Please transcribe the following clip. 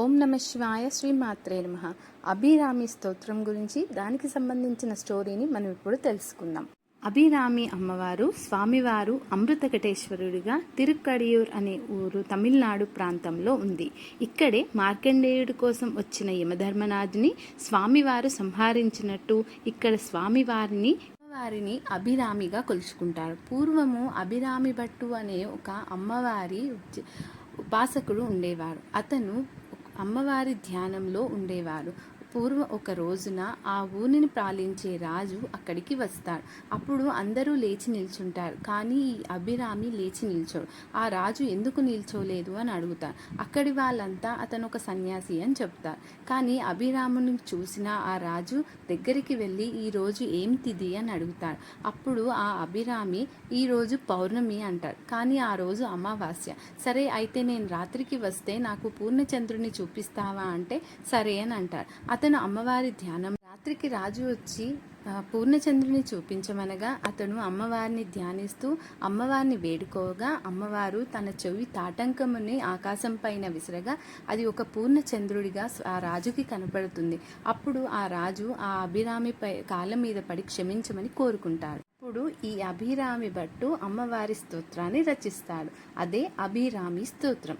ఓం నమ శివాయ శ్రీమాత్రే నమ. అభిరామి స్తోత్రం గురించి దానికి సంబంధించిన స్టోరీని మనం ఇప్పుడు తెలుసుకుందాం. అభిరామి అమ్మవారు స్వామివారు అమృతకటేశ్వరుడిగా తిరుక్కడియూర్ అనే ఊరు తమిళనాడు ప్రాంతంలో ఉంది. ఇక్కడే మార్కండేయుడి కోసం వచ్చిన యమధర్మనాథుని స్వామివారు సంహరించినట్టు ఇక్కడ స్వామివారిని అమ్మవారిని అభిరామిగా కొలుచుకుంటారు. పూర్వము అభిరామి భట్టు అనే ఒక అమ్మవారి ఉపాసకుడు ఉండేవారు. అతను అమ్మవారి ధ్యానంలో ఉండేవారు. పూర్వం ఒక రోజున ఆ ఊరిని పాలించే రాజు అక్కడికి వస్తాడు. అప్పుడు అందరూ లేచి నిల్చుంటారు. కానీ ఈ అభిరామి లేచి నిల్చోడు. ఆ రాజు ఎందుకు నిల్చోలేదు అని అడుగుతారు అక్కడి వాళ్ళంతా అతను ఒక సన్యాసి అని చెప్తారు. కానీ అభిరాముని చూసిన ఆ రాజు దగ్గరికి వెళ్ళి ఈ రోజు ఏం తిది అని అడుగుతాడు. అప్పుడు ఆ అభిరామి ఈ రోజు పౌర్ణమి అంటాడు. కానీ ఆ రోజు అమావాస్య. సరే అయితే నేను రాత్రికి వస్తే నాకు పూర్ణచంద్రుని చూపిస్తావా అంటే సరే అని అంటాడు. అతను అమ్మవారి ధ్యానం. రాత్రికి రాజు వచ్చి పూర్ణచంద్రుని చూపించమనగా అతను అమ్మవారిని ధ్యానిస్తూ అమ్మవారిని వేడుకోగా అమ్మవారు తన చెవి తాటంకముని ఆకాశం పైన విసరగా అది ఒక పూర్ణచంద్రుడిగా ఆ రాజుకి కనపడుతుంది. అప్పుడు ఆ రాజు ఆ అభిరామి పై కాళ్ళ మీద పడి క్షమించమని కోరుకుంటాడు. అప్పుడు ఈ అభిరామి భట్టు అమ్మవారి స్తోత్రాన్ని రచిస్తాడు. అదే అభిరామి స్తోత్రం.